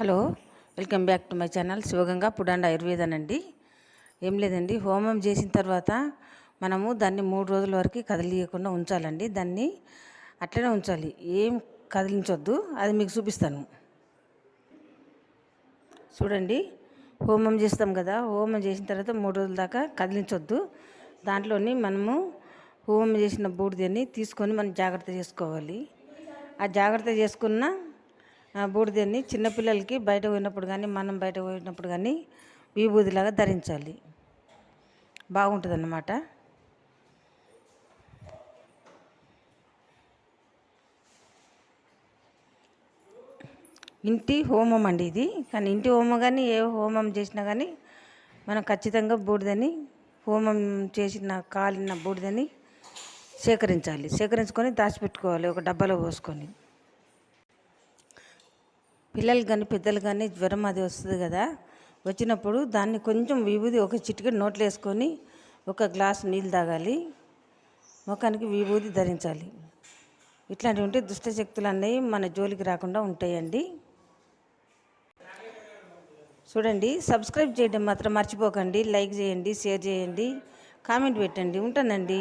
Hello welcome back to my channel. Shivaganga పుడాండ ఆయుర్వేదన్ అండి ఏం లేదండి హోమం చేసిన తర్వాత మనము దాన్ని మూడు రోజుల వరకు కదిలియకుండా ఉంచాలండి. దాన్ని అట్లనే ఉంచాలి. ఏం కదిలించొద్దు అది మీకు చూపిస్తాను. చూడండి హోమం చేస్తాం కదా హోమం చేసిన తర్వాత మూడు రోజుల దాకా కదిలించొద్దు. దాంట్లోని మనము హోమం చేసిన బూడిదని తీసుకొని మనం జాగ్రత్త చేసుకోవాలి. ఆ జాగ్రత్త చేసుకున్న బూడిదని చిన్నపిల్లలకి బయట పోయినప్పుడు కానీ మనం బయట పోయినప్పుడు కానీ విభూదిలాగా ధరించాలి. బాగుంటుంది అన్నమాట ఇంటి హోమం అండి ఇది. కానీ ఇంటి హోమం కానీ ఏ హోమం చేసినా కానీ మనం ఖచ్చితంగా బూడిదని హోమం చేసిన కాలిన బూడిదని సేకరించాలి. సేకరించుకొని దాచిపెట్టుకోవాలి ఒక డబ్బాలో పోసుకొని. పిల్లలు కానీ పెద్దలు కానీ జ్వరం అది వస్తుంది కదా. వచ్చినప్పుడు దాన్ని కొంచెం విభూది ఒక చిటికెడు నోట్లో వేసుకొని ఒక గ్లాస్ నీళ్ళు తాగాలి. ముఖానికి విభూది ధరించాలి. ఇట్లాంటివి ఉంటే దుష్టశక్తులు అన్నీ మన జోలికి రాకుండా ఉంటాయండి. చూడండి సబ్స్క్రైబ్ చేయడం మాత్రం మర్చిపోకండి. లైక్ చేయండి షేర్ చేయండి కామెంట్ పెట్టండి. ఉంటానండి.